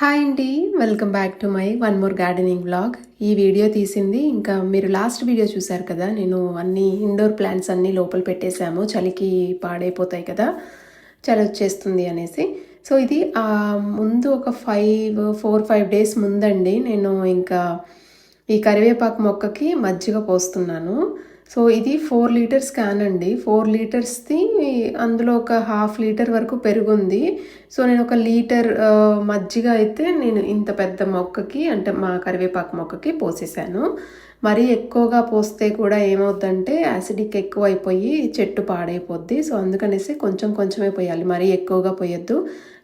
Hi అండి welcome back to my one more gardening blog ఈ video తీసింది ఇంకా మీరు లాస్ట్ వీడియో చూశారు కదా నేను అన్ని ఇండోర్ ప్లాంట్స్ అన్నీ లోపల పెట్టేశాము చలికి పాడైపోతాయి కదా చలి వచ్చేస్తుంది అనేసి. సో ఇది ముందు ఒక ఫైవ్ ఫోర్ ఫైవ్ డేస్ ముందండి నేను ఇంకా ఈ కరివేపాకు మొక్కకి మజ్జిగ పోస్తున్నాను. సో ఇది ఫోర్ లీటర్స్ క్యాన్ అండి. ఫోర్ లీటర్స్ది అందులో ఒక హాఫ్ లీటర్ వరకు పెరుగుంది. సో నేను ఒక లీటర్ మజ్జిగ అయితే నేను ఇంత పెద్ద మొక్కకి అంటే మా కరివేపాకు మొక్కకి పోసేసాను. మరీ ఎక్కువగా పోస్తే కూడా ఏమవుద్దంటే యాసిడిక్ ఎక్కువ అయిపోయి చెట్టు పాడైపోద్ది. సో అందుకనేసి కొంచెం కొంచెమే పోయాలి. మరీ ఎక్కువగా పోయొద్దు.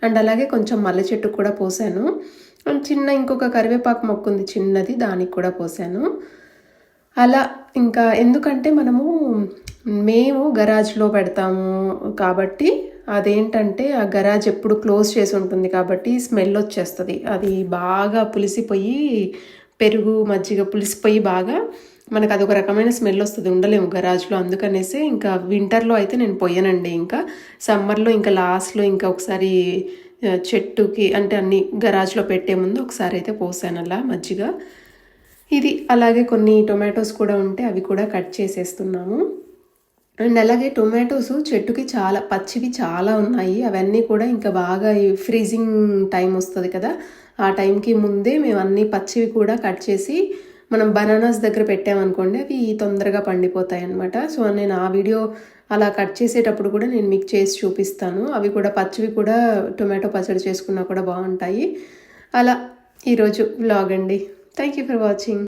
అండ్ అలాగే కొంచెం మల్లె చెట్టు కూడా పోసాను. చిన్న ఇంకొక కరివేపాకు మొక్క ఉంది చిన్నది దానికి కూడా పోసాను. అలా ఇంకా ఎందుకంటే మనము మేము గరాజ్లో పెడతాము కాబట్టి అదేంటంటే ఆ గరాజ్ ఎప్పుడు క్లోజ్ చేసి ఉంటుంది కాబట్టి స్మెల్ వచ్చేస్తుంది. అది బాగా పులిసిపోయి పెరుగు మజ్జిగ పులిసిపోయి బాగా మనకు అదొక రకమైన స్మెల్ వస్తుంది. ఉండలేము గరాజ్లో అందుకనేసి ఇంకా వింటర్లో అయితే నేను పోయానండి ఇంకా. సమ్మర్లో ఇంకా లాస్ట్లో ఇంకా ఒకసారి చెట్టుకి అంటే అన్ని గరాజ్లో పెట్టే ముందు ఒకసారి అయితే పోసాను అలా మజ్జిగ. ఇది అలాగే కొన్ని టొమాటోస్ కూడా ఉంటే అవి కూడా కట్ చేసేస్తున్నాము. అండ్ అలాగే టొమాటోస్ చెట్టుకి చాలా పచ్చివి చాలా ఉన్నాయి. అవన్నీ కూడా ఇంకా బాగా ఫ్రీజింగ్ టైం వస్తుంది కదా. ఆ టైంకి ముందే మేము అన్ని పచ్చివి కూడా కట్ చేసి మనం బనానాస్ దగ్గర పెట్టామనుకోండి అవి తొందరగా పండిపోతాయి అనమాట సో నేను ఆ వీడియో అలా కట్ చేసేటప్పుడు కూడా నేను మీకు చేసి చూపిస్తాను. అవి కూడా పచ్చివి కూడా టొమాటో పచ్చడి చేసుకున్నా కూడా బాగుంటాయి. అలా ఈరోజు వ్లాగ్ అండి. Thank you for watching